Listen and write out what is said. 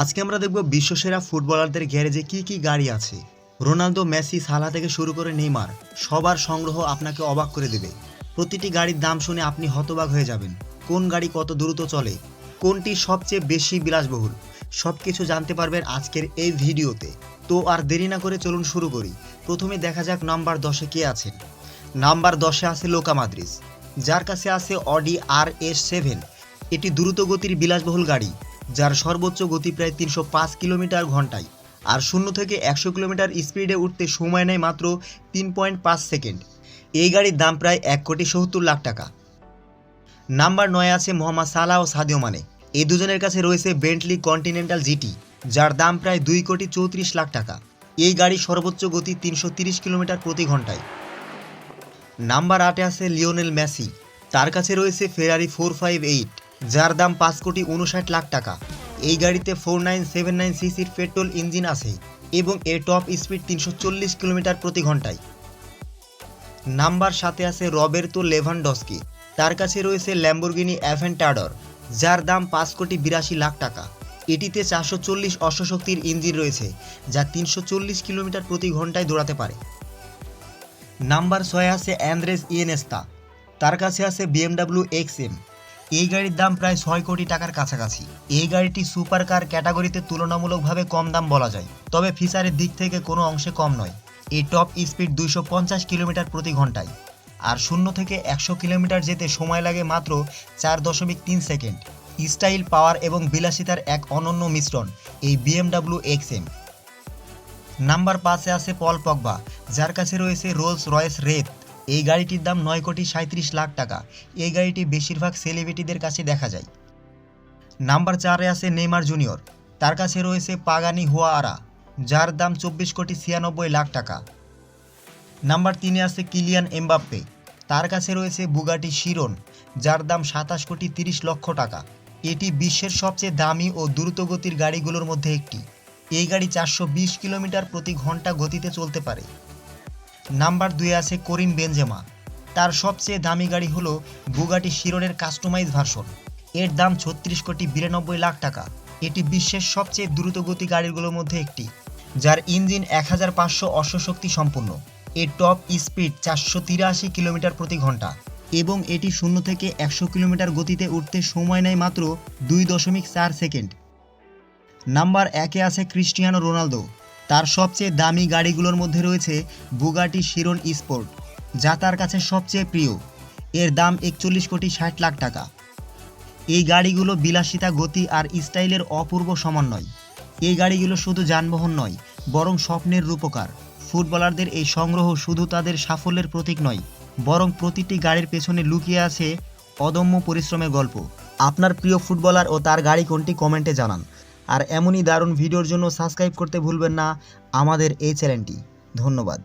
আজকে আমরা দেখব বিশ্বসেরা ফুটবলারদের গ্যারেজে কি কি গাড়ি আছে। রোনালদো, মেসি সালা থেকে শুরু করে নেইমার, সবার সংগ্রহ আপনাকে অবাক করে দেবে। প্রতিটি গাড়ির দাম শুনে আপনি হতবাক হয়ে যাবেন। কোন গাড়ি কত দ্রুত চলে? কোনটি সবচেয়ে বেশি বিলাসবহুল? সব কিছু জানতে পারবেন আজকের এই ভিডিওতে। তো আর দেরি না করে চলুন শুরু করি। প্রথমে দেখা যাক নাম্বার দশে কে আছেন। নাম্বার দশে আছে লোকা মাদ্রিস যার কাছে আছে অডি আর এস সেভেন। এটি দ্রুত গতির বিলাসবহুল গাড়ি। যার সর্বোচ্চ গতি প্রায় তিনশো পাঁচ কিলোমিটার ঘন্টায়, আর শূন্য থেকে একশো কিলোমিটার স্পিডে উঠতে সময় নেয় মাত্র তিন পয়েন্ট পাঁচ সেকেন্ড। এই গাড়ির দাম প্রায় এক কোটি সত্তর লাখ টাকা। নাম্বার নয় আছে মোহাম্মদ সালাহ ও সাদিও মানে। এই দুজনের কাছে রয়েছে বেন্টলি কন্টিনেন্টাল জিটি যার দাম প্রায় দুই কোটি চৌত্রিশ লাখ টাকা। এই গাড়ির সর্বোচ্চ গতি তিনশো তিরিশ কিলোমিটার প্রতি ঘন্টায়। নাম্বার আটে আছে লিওনেল মেসি। তার কাছে রয়েছে ফেরারি ফোর ফাইভ এইট যার দাম পাঁচ কোটি উনষাট লাখ টাকা। এই গাড়িতে ফোর নাইন সেভেন নাইন সিসির পেট্রোল ইঞ্জিন আছে এবং এর টপ স্পিড তিনশো চল্লিশ কিলোমিটার প্রতি ঘন্টায় নাম্বার সাথে আছে রবের্তো লেভানডস্কি। তার কাছে রয়েছে ল্যাম্বরগিনি অ্যাভেন্টাডর, যার দাম পাঁচ কোটি বিরাশি লাখ টাকা। এটিতে চারশো চল্লিশ অশ্বশক্তির ইঞ্জিন রয়েছে, যা তিনশো চল্লিশ কিলোমিটার প্রতি ঘন্টায় দৌড়াতে পারে। নাম্বার ছয় আছে অ্যান্দ্রেস ইয়েনেস্তা। তার কাছে আছে বিএমডাব্লিউ এক্স এম। এই গাড়ির দাম প্রায় ছয় কোটি টাকার কাছাকাছি। এই গাড়িটি সুপার কার ক্যাটাগরিতে তুলনামূলকভাবে কম দাম বলা যায়। তবে ফিচারের দিক থেকে কোনো অংশে কম নয়। এই টপ স্পিড দুইশো পঞ্চাশ কিলোমিটার প্রতি ঘন্টায় আর শূন্য থেকে একশো কিলোমিটার যেতে সময় লাগে মাত্র চার দশমিক তিন সেকেন্ড। স্টাইল, পাওয়ার এবং বিলাসিতার এক অনন্য মিশ্রণ এই বিএমডাব্লিউ এক্স এম। নাম্বার পাঁচে আছে পল পগবা, যার কাছে রয়েছে রোলস রয়েস রেত এই গাড়িটির দাম নয় কোটি সাঁত্রিশ লাখ টাকা। এই গাড়িটি বেশিরভাগ সেলিব্রিটিদের কাছে দেখা যায়। নাম্বার চারে আছে নেইমার জুনিয়র। তার কাছে রয়েছে পাগানি হুয়ারা, যার দাম চব্বিশ কোটি ছিয়ানব্বই লাখ টাকা। নাম্বার তিনে আছে কিলিয়ান এমবাপ্পে। তার কাছে রয়েছে বুগাটি শিরন, যার দাম সাতাশ কোটি তিরিশ লক্ষ টাকা। এটি বিশ্বের সবচেয়ে দামি ও দ্রুতগতির গাড়িগুলোর মধ্যে একটি। এই গাড়ি চারশো বিশ কিলোমিটার প্রতি ঘণ্টা গতিতে চলতে পারে। নাম্বার দুয়ে আছে করিম বেনজেমা। তার সবচেয়ে দামি গাড়ি হলো বুগাটি শিরনের কাস্টমাইজ ভার্সন এর দাম ছত্রিশ কোটি বিরানব্বই লাখ টাকা। এটি বিশ্বের সবচেয়ে দ্রুতগতি গাড়িগুলোর মধ্যে একটি, যার ইঞ্জিন এক হাজার পাঁচশো অশ্বশক্তি সম্পূর্ণ এর টপ স্পিড চারশো তিরাশি কিলোমিটার প্রতি ঘণ্টা এবং এটি শূন্য থেকে একশো কিলোমিটার গতিতে উঠতে সময় নেয় মাত্র দুই দশমিক চার সেকেন্ড। নাম্বার একে আছে ক্রিস্টিয়ানো রোনালদো। তার সবচেয়ে দামি গাড়িগুলোর মধ্যে রয়েছে বুগাটি শিরন স্পোর্ট, যা তার কাছে সবচেয়ে প্রিয়। এর দাম একচল্লিশ কোটি ষাট লাখ টাকা। এই গাড়িগুলো বিলাসিতা, গতি আর স্টাইলের অপূর্ব সমন্বয়। এই গাড়িগুলো শুধু যানবাহন নয়, বরং স্বপ্নের রূপকার। ফুটবলারদের এই সংগ্রহ শুধু তাদের সাফল্যের প্রতীক নয়, বরং প্রতিটি গাড়ির পেছনে লুকিয়ে আছে অদম্য পরিশ্রমের গল্প। আপনার প্রিয় ফুটবলার ও তার গাড়ি কোনটি কমেন্টে জানান। আর এমনই দারুণ ভিডিওর জন্য সাবস্ক্রাইব করতে ভুলবেন না আমাদের এই চ্যানেলটি। ধন্যবাদ।